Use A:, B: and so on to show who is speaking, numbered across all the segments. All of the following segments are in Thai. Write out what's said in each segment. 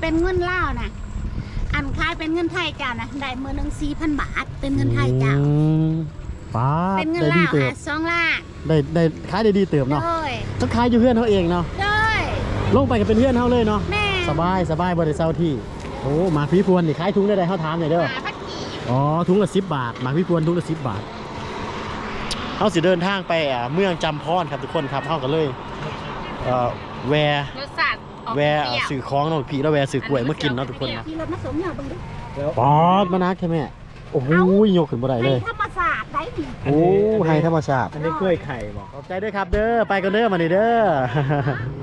A: เป็นเงินลาวนะอันขายเป็นเงินไทยเจ้านะได้มือหนึ่งสี่พันบาท เป็นเงินไทยเจ้า
B: อืมป้าด
A: เป็นเงิน
B: ได้
A: ลา
B: ดี
A: ว
B: เติบ
A: อะสองล้าน
B: ได้ได้ขายได้ดีเติบเนาะ
A: โดย
B: ต้องขายอยู่เพื่อนเขาเองเนาะ
A: โดย
B: ลงไปก็เป็นเพื่อนเขาเลยเนาะ
A: แม่
B: สบายสบายบริเซาที่โอ้หมากพี่พวนนี่ขายถุงได้ไดเขาถามหน่อยเด้อ
A: หาพัดกีบ
B: อ๋อถุงละสิบบาทหมากพี่พวนถุงละสิบบาทเขาสิเดินทางไปอ่าเมืองจำพรครับทุกคนครับเขากันเลยเอ่อแวร์
A: รสชาติออก
B: แวร์
A: เปรี้ยว
B: สื่อคล้องเนาะพี่แล้วแวร์สื่อกล้วยเมื่อกินเนาะทุกคนเนาะ
A: ขี่รถมาสมเนี่ยเบังดิ
B: ปอดมานักใช่ไหมโอ้โหยกขึ้นบ่ได้เลย
A: ไอ้ธรรมศาสตร์ได้ดิ
B: โอ้ให้ธรรมชาติ
C: อันนี้กล้วยไข่บอก
B: ขอบใจด้วยครับเด้อไปกันเด้อมานี่เด้อ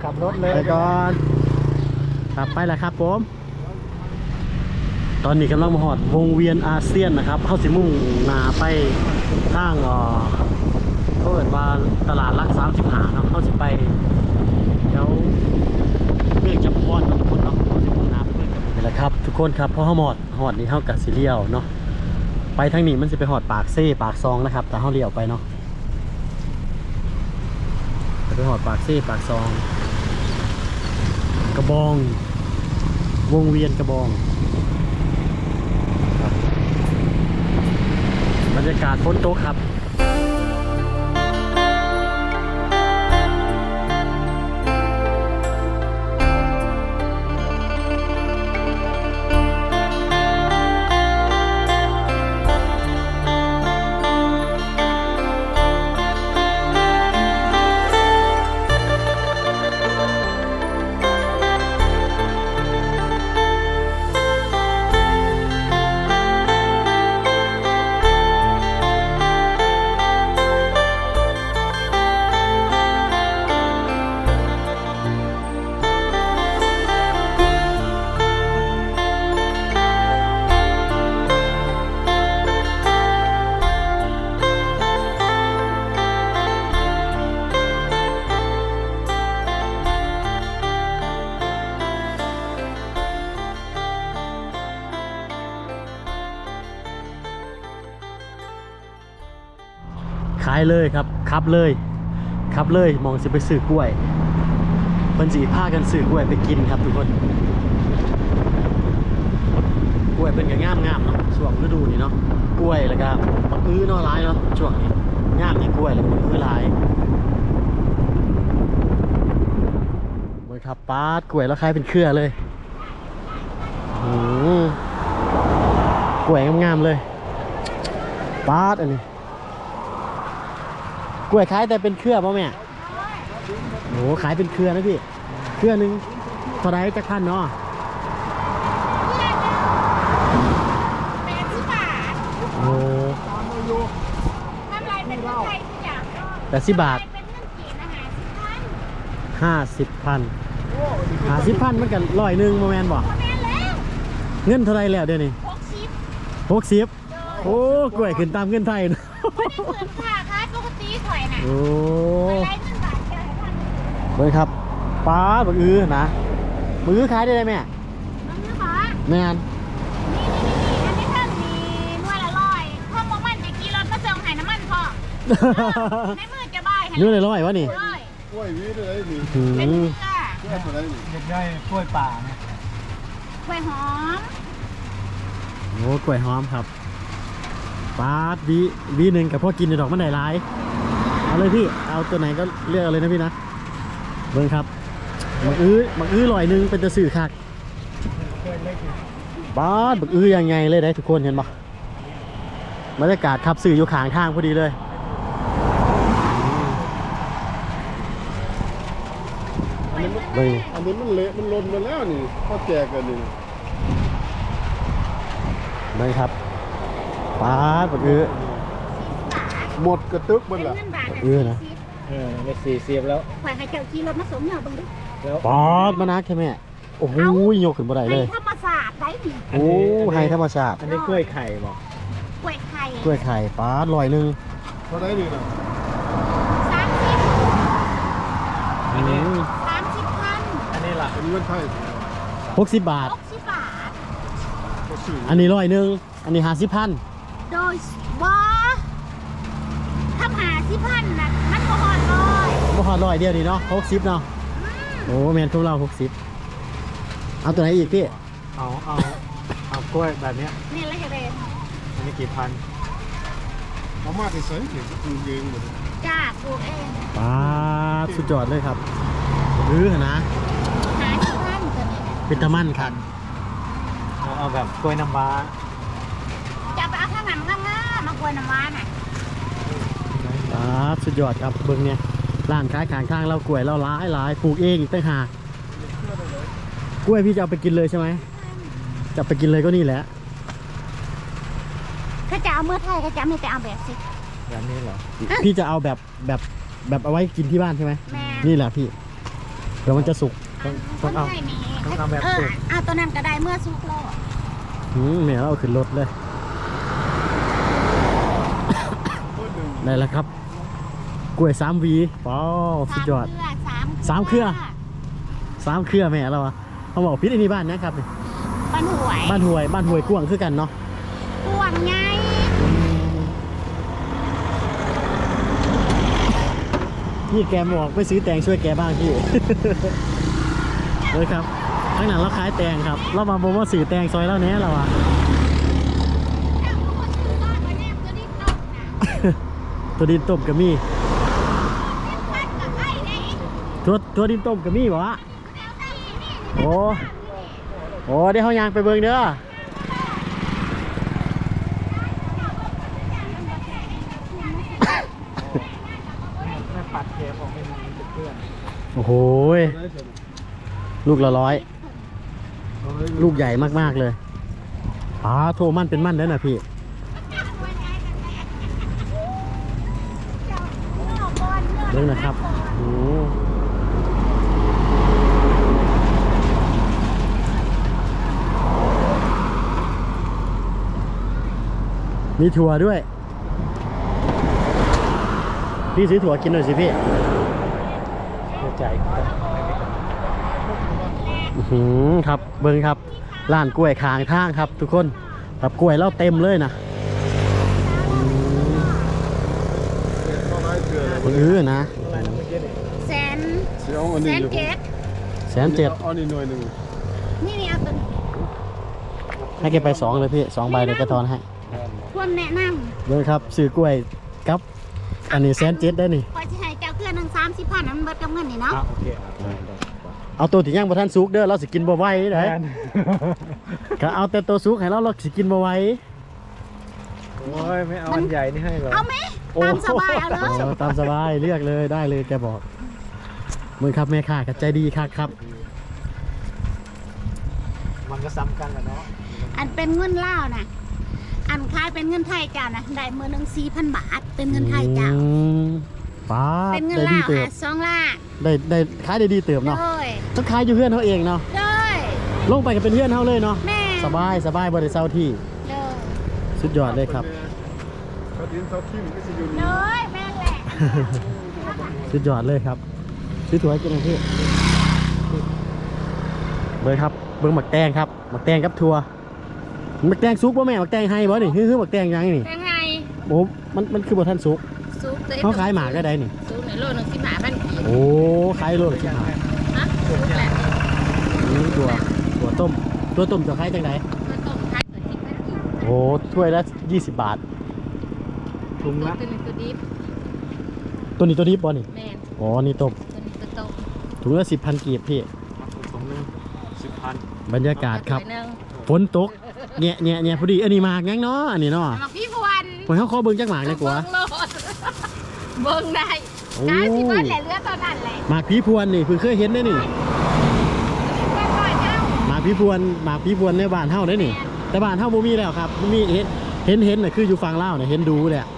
C: ขับรถเลย
B: ไปก่อนครับไปแล้วครับผมตอนนี้กำลังมาหอดวงเวียนอาเซียนนะครับเข้าสิมุ่งหนาไปทางเอ่อเขาเอิดว่าตลาดรักสามสิบหาเนาะเข้าสิไปเดี๋ยว เมืองจำพรเนทุกคนเนาะเขาสิมุ่งหนาไปเมืองจำพรนี่แหละครับ ทุกคนครับพราะเขาหมอดหอดนี่เท่ากับสิเลียวเนาะไปทางนี้มันจะไปหอดปากเซ่ปากซองนะครับ แต่เขาเลียวไปเนาะจะไปหอดปากเซ่ปากซอง กระบอง วงเวียนกระบองบรรยากาศฝนตกครับ ขายเลยครับขับเลยขับเลยมองสิไปซื้อกล้วยเพิ่นสีผ้ากันซื้อกล้วยไปกินครับทุกคนกล้วยเป็นก็งามงามๆเนาะช่วงฤดูนี้เนาะกล้วยแล้วก็บักอื้อเนาะร้ายเนาะช่วงนี้งามนี่กล้วยแล้วก็บักอื้อหลายเบิ่งครับปาดกล้วยแล้วขายเป็นเครือเลยโอ้กล้วยงามๆเลยปาดอันนี้ ล้วยขายแต่เป็นเครือป่ะแม่โอ้ขายเป็นเครือนะพี่ เครือหนึงเท่าไรจะขั้นเนาะ
A: แปดสิบบาท
B: โอ้
A: ทำไรเป็นเงินไทยทุกอย่าง
B: แปดสิบบาท
A: เป็นเงินกีบนะคะสิบพัน
B: ห้าสิบพันห้าสิบพันมันกันร้อยหนึ่งโมแมนบอก
A: พ่อแม่แล้ว
B: เงินเท่าไรแล้วเดี๋ยวนี้
A: หกสิบ
B: หกสิบโอ้กล้วยขึ้นตามเงินไทยนะ
A: ไม่ได้เงินค่ะค่าปกติถอยน่ะ
B: โอ้
A: ไรเงินบาทเดียวให้พันหนึ่ง
B: เบิ่งครับป้าดบักอื้อนะบักอื้อขายได้ไหมแม่
A: น้องนี่ขอ
B: แม่น
A: นี่นี่นี่อันนี้ท่านมีนวดละร้อยพ่อมองมันจะกี่รถมาเจิงไห้น้ำมันพอในมือจะบ่ายให้
B: อยู่ในร้อยวะนี่
A: เลย
C: กล้วยวีเลยนี่
B: อื
A: เป็น
B: ม
A: เกลือ ก
C: ล้วยอะไรนี่เด็กได้กล้วยป่าเนี่ย
A: กล้วยหอม
B: โอ้กล้วยหอมครับป้าดวีวีหนึ่งกับพ่อกินในดอกมันไหนร้าย เอาเลยพี่เอาตัวไหนก็เลือกเอาเลยนะพี่นะเบิ้งครับบักอื้อบักอื้อลอยหนึงเป็นจะสื่อคักบ้าดบักอื้อยังไงเลยได้ทุกคนเห็นปะบรรยากาศขับสื่ออยู่ข้างทางพอดีเลยเบิ้ง
C: อันนี้มันเละมันลนมาแล้วนี่ข้าวแจกกันนี่
B: เบิ้งครับป้าดบักอื้อ
C: หมดกระตึก
A: เป็
C: มัน
A: น
C: ละ
A: เงินบาท
B: เออนะ
C: เออไปสี่สิบแล้ว
A: ข่อยให้เจ้าขี่รถมาสมเนี่ยเบังดิ
C: แล้ว
B: ป๊อดมานักใช่ไหมโอ้โหยกขึ้นบ่ได้เลย
A: ไอ้ธรรมศาสตร์ได้ดิ
B: โอ้ให้ธรรมชาติ
C: อันนี้กล้วยไข่บอก
A: กล้วยไข่
B: กล้วยไข่ป้าดลอยหนึง
C: เท่าไหรนี่นะ
A: สามสิบ
B: อืม
A: สามสิบพัน
C: อันนี้ล่ะอันนี้มันไข่
B: หกสิบบาท
A: หกสิบบาท
C: ก็สื่อ
B: อันนี้ร้อยหนึ่งอันนี้ห้าสิบพัน
A: โดยบอทำหาสิพันนะมันก็หอดเลย
B: บ่ฮอดร้อยเดียวนี่เนาะหกสิบเนาะโอ้แมนทุกเราหกสิบเอาตัวไหนอีกพี่
C: เอาเอาเอากล้วยแบบเนี้ย
A: นี่แหละเด็ด
C: อันนี้กี่พันเอามาที่ใส่เนี่ยก็คือเองหมดเลย
A: จ้าปลูกเอง
B: ปาดสุดยอดเลยครับรื้อนะ
A: หาที่บ้านตัวนี้
B: เป็นตะมั่นครับ
C: เอาเอาแบบกล้วยน้ำว้า
A: จะไปเอาข้างหลังง่ามๆมากวนน้ำว้าน่ะ
B: ปาดสุดยอดครับเบิ้งเนี่ยร้านขายขางข้างเรากล้วยเราหลายหลายปลูกเองอีกต่างหากกล้วยพี่จะเอาไปกินเลยใช่ไหมจะเอาไปกินเลยก็นี่แหละ
A: ถ้าจะเอาเมื่อไทยก็จะไม่ไปเอาแบบสิ
C: แบบนี้เหรอ
B: พี่จะเอาแบบแบบแบบเอาไว้กินที่บ้านใช่ไหม
A: แม่
B: นี่แหละพี่เดี๋ยวมันจะสุก
C: ต้อง
A: ค
C: ต้อง
A: น
C: เอา
A: ไทยมี
C: ต้องเอาแบบ
A: เอ
C: สุ
A: อกเอาตัวนั้นก็ได้เมื่อสุกแล้ว
B: อืมเนี่ยเราเอาขึ้นรถเลย ได้แล้วครับ กล้วยสามหวีว้าวสุดยอด
A: สาม
B: สามเครือ สามเครือแม่เราอะเขาบอกพิษอันนี้บ้านนะครับนี่
A: บ้านหวย
B: บ้านห่วยบ้านห่วยกวางคือกันเนาะ
A: กวางไง
B: นี่แกบอกไปซื้อแตงช่วยแกบ้างพี่ เลยครับข้างหลังเราขายแตงครับ เรามาบอกว่าสื่อแตงซอยแล้วเนี้ยเราอะ
A: ถ้ารู้ว่าซื้อบ้านมาแนบตัวนี้ตกน่ะ
B: ตัวดินต้มกะมี่
A: เป็นพันกับไอ้ไหน
B: ตัวตัวดินต้มกะมี่บอกว่า
A: แล้วไอ้นี่นี่
B: โอ้โอ้ได้เขายางไปเบิ่งเด้อ
C: แม่ปัดเทปออกไม่มีเพื่อน
B: โอ้โหยลูกละร้อย ลูกใหญ่มากๆเลยป้าโทมันเป็นมันแล้วนะพี่เรื่องนะครับโอ้ มีถั่วด้วย พี่ซื้อถั่วกินหน่อยสิพี่
C: เพื่อใจคน
B: อื้อหือครับ เบิ้งครับ ร้านกล้วยคางทางครับ ทุกคนครับกล้วยเราเต็มเลยนะ
C: เข้าไล่เกลือเลย
B: คนอื้อนะ
C: อะไรนะเมื่อกี้เนี่ย
A: แสน
C: เสียเอาอัน
A: แส
C: นี้
A: น
C: อยู่
A: เจ็ด
B: แสนเจ็ด
C: เอาอันนี้หน่วยหนึ่ง
A: นี่นี่เอาตัวนี้
B: ให้แกไปสองเลยพี่สองใบเดี๋ยวจะทอนให้
A: ควรแนะน
B: เบิ้งครับซื้อกล้วยกับ อันนี้แสนเจ็ดได้นี่ำ
A: คอยจะให้เจ้าเกลือหนึ่งสามสิบพันนั้นเบิดกับเงินนี่เนาะ
C: อะโอเคอะได้ได้
B: เอาตัวที่ย่างบ่ทันสุกเด้อเราสิกินบ่ไหวเด้อก็เอาแต่ตัวสุกให้เราเราสิกินบ่ไหว
C: โอ้ยไม่เอาอันใหญ่นี่ให้เหรอ
A: เอาไหมตามสบายเอาเลย
B: โอ้ตามสบายเลือกเลยได้เลยแกบอกมึงครับแม่ค้าก็ใจดีครับครับ
C: มันก็ซ้ำกันแหละเนาะ
A: อันเป็นเงินล่าวนะ อันคายเป็นเงินไทยเจ้านะได้มือหนึ่งสี่พันบาท เป็นเงินไทยเจ้า
B: อืมป้าด
A: เป็นเงิน
B: ได้ดี
A: ล่าว
B: เติบ
A: อะสองล่า
B: ได้ได้ขายได้ดีเติบ
A: เล
B: เนาะ
A: ย
B: ต้องขายอยู่เพื่อนเขาเองเนาะ
A: เลย
B: ลงไปก็เป็นเพื่อนเขาเลยเนาะ
A: แม่
B: สบายสบายบริเซาที่
A: เลย
B: สุดยอดเลยครับ
C: เขาดินเขาทิ่มก็จะอยู่
A: เล
C: นี่
A: ยแม่นแหละ
B: สุดยอดเลยครับซื้อถั่วให้กินหน่อยพี่เบิ้งครับเบิ้งหมักแตงครับหมักแตงกับถั่วห มักแตงซุกบ่แม่หมักแตงให้บ่นี่ฮือๆหมักแตงยังนี่
A: เป็นไง
B: โอ้มันมันคือบ่ทันซุก
A: ซุป
B: เขาขายหมากก็ได้นี่
A: ซุปในโลหนึ่งสิบห้าพันกีบ
B: โอ้ขายโลละสิบห้า
A: ฮะซุปแหละ
B: นี่ตัวตัวต้มตัวต้มจะขายจังได
A: มาต้มขายเกิดสิบพันกีบ
B: โอ้ถ้วยละ20บาท
C: ถุง
A: ตัว
C: ละ
A: ตัวหนึงตัวดิบ
B: ตัวนี้ตัวนี้บ่นี่
A: แม่น
B: อ๋อนี่ต้ม
A: ตัวนี้ตัวต้ม
B: ถุงละสิบพันกีบพี่
C: ถุงหนึงสิบพัน
B: บรรยากาศครับ
A: ตัวหนึ่ง
B: ฝนตก แงะแงะแงะพอดีอันนี้หมากยังเนาะอันนี้เนาะ
A: สำหรับพี่พวน
B: ผมเขาขอเบิ่งจักหมากเลยกว่า
A: เบิ่งโลดเบิ่งได้
B: โอ้
A: กายสิเบิ้ลแหละเลือดตอนนั้นแหละ
B: หมากผีพวนนี่เพิ่งเคยเห็นได้นี่
A: เบิ้ลก่อนเจ้า
B: หมากผีพวนหมากผีพวนในบ้านเฮาได้นี่ แต่บ้านเฮาบ่มีแล้วครับบ่มีเห็นเห็นเห็นน่ะคืออยู่ฝั่งลาวน่ะเห็นดูเลยอะ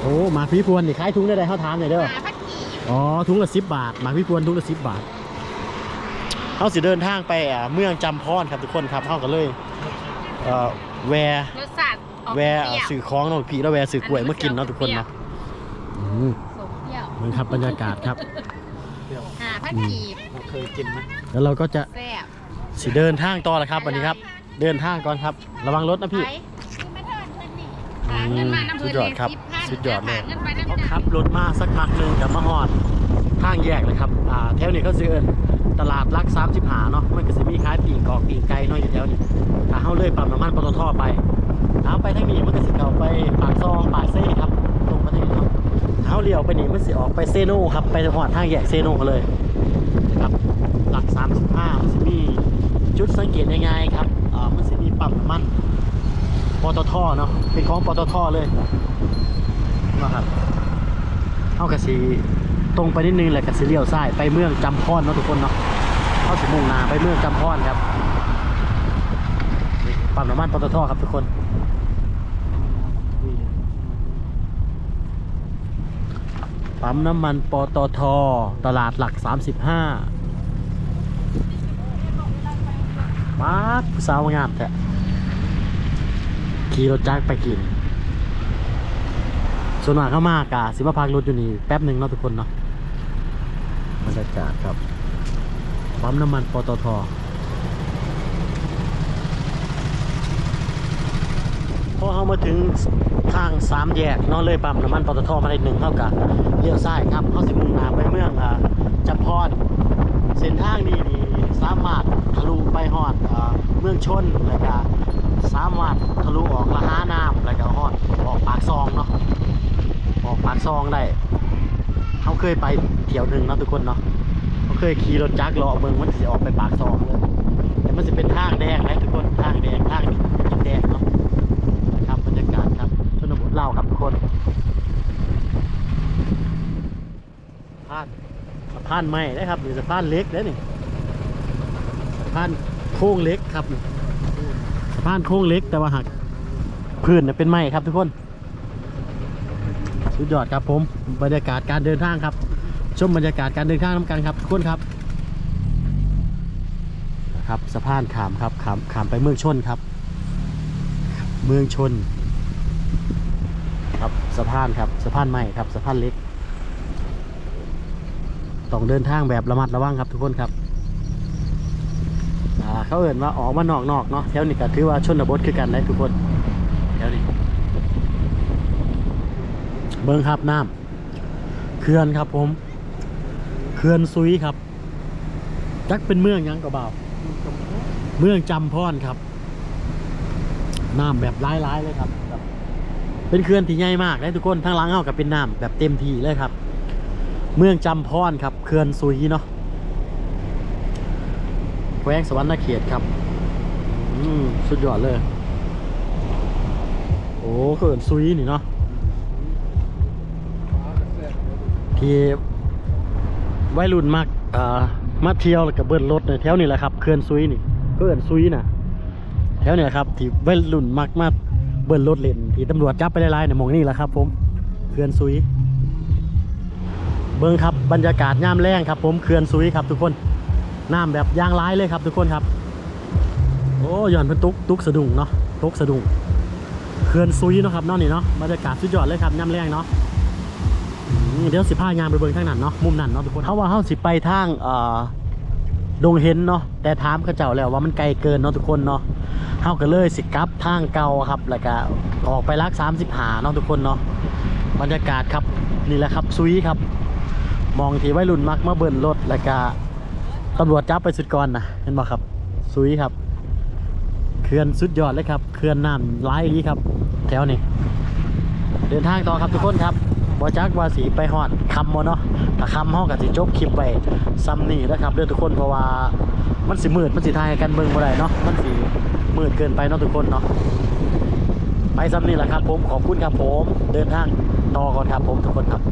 B: โอ้หมากผีพวนนี่ขายถุงได้ไดเฮาถามหน่อยเด้อ
A: หาพัดกีบ
B: อ๋อถุงละ10บาทหมากผีพวนถุงละ10บาทเฮาสิเดินทางไปอ่าเมืองจำพรครับทุกคนครับเฮาก็เลย เอ่อแวร์
A: รสชาติออก
B: แวร์
A: เปรี้ยว
B: สื่อคล้องเนาะพี่แล้วแวร์สื่อกล้วยมากินเนาะทุกคนเนาะอืม
A: สมเปรี้ยว
B: นี่ครับบรรยากาศครับ
A: หาพัดกีบ
C: เราเคยกินไหม
B: แล้วเราก็จะ
A: แซ่บ
B: สิเดินทางต่อแล้วครับวันนี้ครับ เดินทางก่อนครับ ระวังรถนะพี่
A: ไปคือมาเทินเพิ่นนี่หาเงินมาน้ำ
B: สุ
A: เพิ่
B: ด
A: น
B: ยอดครับ
A: สิบพัน
B: สุดยอดเลย
A: หาเงินไปน้ำ
B: เขา
A: จ่า
B: ขับรถมาสักพักหนึ่งกับมาหอด ทางแยกเลยครับอ่าแถวนี้เขาซื้อตลาดรักสามสิบหาเนาะมันก็จะมีขายปีกกอกปีกไก่เนาะอยู่แถวนี้ถ้าเขาเลยปั๊มน้ำมันปตทไปเอาไปทางนี้มันก็สิเข้าไปปากซองปากเซ่ครับตรงมาทางนี้เนาะเขาเลี้ยวไปนี่มันสิออกไปเซโนครับไปหอดทางแยกเซโนเลยนะครับหลัก35มันสิมีจุดสังเกตง่ายๆครับอ่ามันสิมีปั๊มน้ำมันปตทเนาะเป็นของปตทเลยนะครับเอากระสี ตรงไปนิดนึงแหละกระสีเลียวซ้ายไปเมืองจำพอนเนาะทุกคนเนาะเข้าสิมุ่งนาไปเมืองจำพอนครับปั๊มน้ำมันปตทครับทุกคนปั๊มน้ำมันปตทตลาดหลัก 35มาผู้สาวงามแท้ขี่รถจักรไปกินส่วนมากเข้ามากะสิมาพักรถอยู่นี่แป๊บหนึ่งเนาะทุกคนเนาะ บรรยากาศครับปั๊มน้ำมันปตทพอเขามาถึงทางสามแยกเนอนเลยปั๊มน้ำมันปตทมาได้หนึ่งเท่ากับเลี้ยวซ้ายครับเข้าสิมุ่งหน้าไปเมืองอ่าจำพรเส้นทางนี้นี่สามารถทะลุไปฮอดเมืองชนแล้วก็สามารถทะลุออกละหาน้ำแล้วก็ฮอดออกปากซองเนาะออกปากซองได้ เขาเคยไปเที่ยวหนึ่งเนาะทุกคนเนาะเขาเคยขี่รถจักรเลาะเมืองมันสิออกไปปากซองเลยแต่มันจะเป็นทางแดงนะทุกคนทางแดงทางนี้เป็นแดงเนาะนะครับบรรยากาศครับชนบทเล่าครับทุกคนสะพานสะพานไม้นะครับหรือสะพานเล็กเด้อนี่สะพานโค้งเล็กครับนี่สะพานโค้งเล็กแต่ว่าหักพื้นเนี่ยเป็นไม้ครับทุกคน สุดยอดครับผมบรรยากาศการเดินทางครับชมบรรยากาศการเดินทางน้ำกันครับทุกคนครับครับสะพานขามครับขามขามไปเมืองชนครับ เมืองชน ครับสะพานครับสะพานใหม่ครับสะพานเล็กต้องเดินทางแบบระมัดระวังครับทุกคนครับอ่าเขาเอ่นว่าออกมานอกนอกๆเนาะแถวนี้ก็ถือว่าชนบทคือกันเลยทุกคนแถวนี้ เบิ้งครับน้ำเขื่อนครับผมเขื่อนซุยครับ จักเป็นเมืองยังก็บ่าวเมืองจำพอนครับน้ำแบบร้ายๆเลยครับ เป็นเขื่อนที่ใหญ่มากเลยทุกคนทั้งหลังเฮากับเป็นน้ำแบบเต็มที่เลยครับ เมืองจำพรครับเขื่อนซุยเนาะแขวงสวรรณเขตครับ อืมสุดยอดเลย โอ้เขื่อนซุยนี่เนาะ ที่วัยรุ่นมากอ่อมาเที่ยวกับเบิ้ลรถในแถวนี้แหละครับเขื่อนซุยนี่เขื่อนซุยน่ะ แถวนี่ยครับที่วัยรุ่นมักมาเบิ้ลรถเล่นที่ตำรวจจับไปไล่ๆเนี่ยหมองนี่แหละครับ ผมเขื่อนซุย เบิ้งครับบรรยากาศย่ามแรงครับ ผมเขื่อนซุยครับทุกคนน้ำแบบยางร้ายเลยครับ ทุกคนครับ โอ้ย้อนเป็นตุกตุกสะดุ้งเนาะตุกสะดุ้งเขื่อนซุยเนาะครับนอกนี่เนาะบรรยากาศสุดยอดเลยครับย่ามแรงเนาะ เดี๋ยวสิพางานไปเบิ้งทางนั้นเนาะมุมนั้นเนาะทุกคนเขาว่าเขาสิไปทางเอ่อดงเห็นเนาะแต่ถามเขาเจ้าแล้วว่ามันไกลเกินเนาะทุกคนเนาะเฮาก็เลยสิกลับทางเก่าครับแล้วก็ออกไปรัก30หาเนาะทุกคนเนาะบรรยากาศครับนี่แหละครับซุยครับ มองที่วัยรุ่นมักมาเบิ่นรถแล้วก็ตำรวจจับไปสุดก่อนนะเห็นบ่ครับซุยครับเขื่อนสุดยอดเลยครับเขื่อนน้ำร้ายลีครับ แถวนี้เดินทางต่อครับทุกคนครับ บ่จักว่าสีไปหอดคำบ่เนาะถ้าคำห้องกับสิจบคลิปไปซัมนี่นะครับเด้อทุกคนเพราะว่ามันสีมืดมันสีทายกันเบิ่งบ่ได้เนาะมันสีมืดเกินไปเนาะทุกคนเนาะไปซัมนี่แหละครับผมขอบคุณครับผมเดินทางต่อก่อนครับผมทุกคนครับ